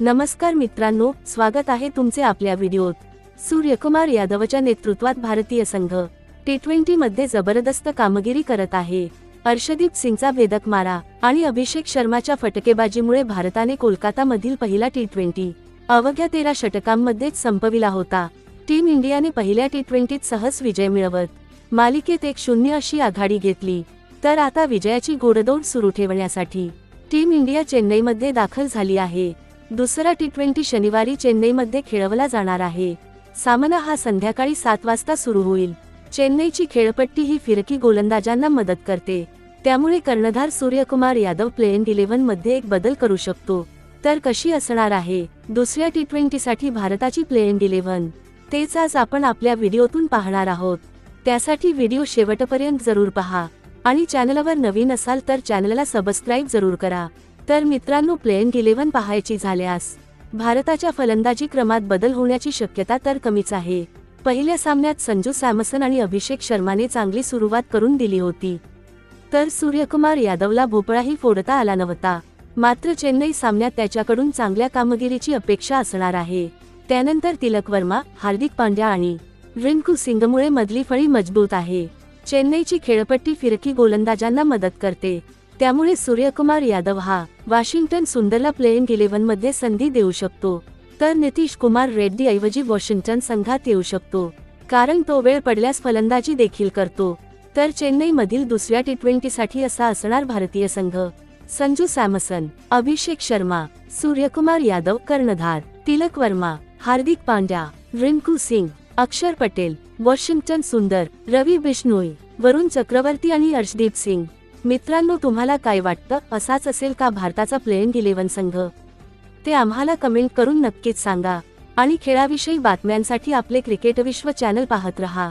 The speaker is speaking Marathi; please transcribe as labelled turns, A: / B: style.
A: नमस्कार मित्रांनो स्वागत आहे तुमचे आपल्या व्हिडिओत. सूर्यकुमार यादवच्या नेतृत्वात भारतीय संघ टी ट्वेंटी मध्ये जबरदस्त कामगिरी करत आहे. अर्षदीप सिंगचा भेदक मारा आणि अभिषेक शर्माच्या फटकेबाजीमुळे भारताने कोलकातामधील पहिला टी ट्वेंटी अवघ्या तेरा षटकांमध्येच संपविला होता. टीम इंडियाने पहिल्या टी ट्वेंटीत सहज विजय मिळवत मालिकेत एक शून्य अशी आघाडी घेतली. तर आता विजयाची गोडदौड सुरू ठेवण्यासाठी टीम इंडिया चेन्नईमध्ये दाखल झाली आहे. दुसरा टी ट्वेंटी शनिवारी चेन्नईमध्ये खेळवला जाणार आहे. सामना हा संध्याकाळी सात वाजता सुरू होईल. चेन्नईची खेळपट्टी ही फिरकी गोलंदाजांना मदत करते. त्यामुळे कर्णधार सूर्यकुमार यादव प्लेन इलेव्हनमध्ये एक बदल करू शकतो. तर कशी असणार आहे? दुसऱ्या टी ट्वेंटीसाठी भारताची प्लेन इलेव्हन तेच आज आपण आपल्या व्हिडिओतून पाहणार आहोत. त्यासाठी व्हिडिओ शेवटपर्यंत जरूर पहा. आणि चॅनलवर नवीन असाल तर चॅनलला सबस्क्राईब जरूर करा. तर मित्रांनो प्लेन इलेव्हन पाहायची झाल्यास भारताच्या फलंदाजी क्रमात बदल होण्याची शक्यता तर कमीच आहे. पहिल्या सामन्यात संजू सॅमसन आणि अभिषेक शर्माने चांगली सुरुवात करून दिली होती. तर सूर्यकुमार यादवला भोपळाही फोडता आला नव्हता. मात्र चेन्नई सामन्यात त्याच्याकडून चांगल्या कामगिरीची अपेक्षा असणार आहे. त्यानंतर तिलक वर्मा हार्दिक पांड्या आणि रिंकू सिंगमुळे मधली फळी मजबूत आहे. चेन्नईची खेळपट्टी फिरकी गोलंदाजांना मदत करते. त्यामुळे सूर्यकुमार यादव हा वॉशिंग्टन सुंदरला प्लेइंग इलेव्हनमध्ये संधी देऊ शकतो. तर नितीश कुमार रेड्डी ऐवजी वॉशिंग्टन संघात येऊ शकतो. कारण तो वेळ पडल्यास फलंदाजी देखील करतो. तर चेन्नईमधील दुसऱ्या टी ट्वेंटीसाठी असा असणार भारतीय संघ. संजू सॅमसन अभिषेक शर्मा सूर्यकुमार यादव कर्णधार तिलक वर्मा हार्दिक पांड्या रिंकू सिंग अक्षर पटेल वॉशिंग्टन सुंदर रवी बिश्नोई वरुण चक्रवर्ती आणि अर्शदीप सिंग. मित्रांनो तुम्हाला काय वाटतं? असाच असेल का भारताचा प्लेइंग इलेव्हन संघ? ते आम्हाला कमेंट करून नक्कीच सांगा. आणि खेळाविषयी बातम्यांसाठी आपले क्रिकेट विश्व चॅनल पाहत रहा.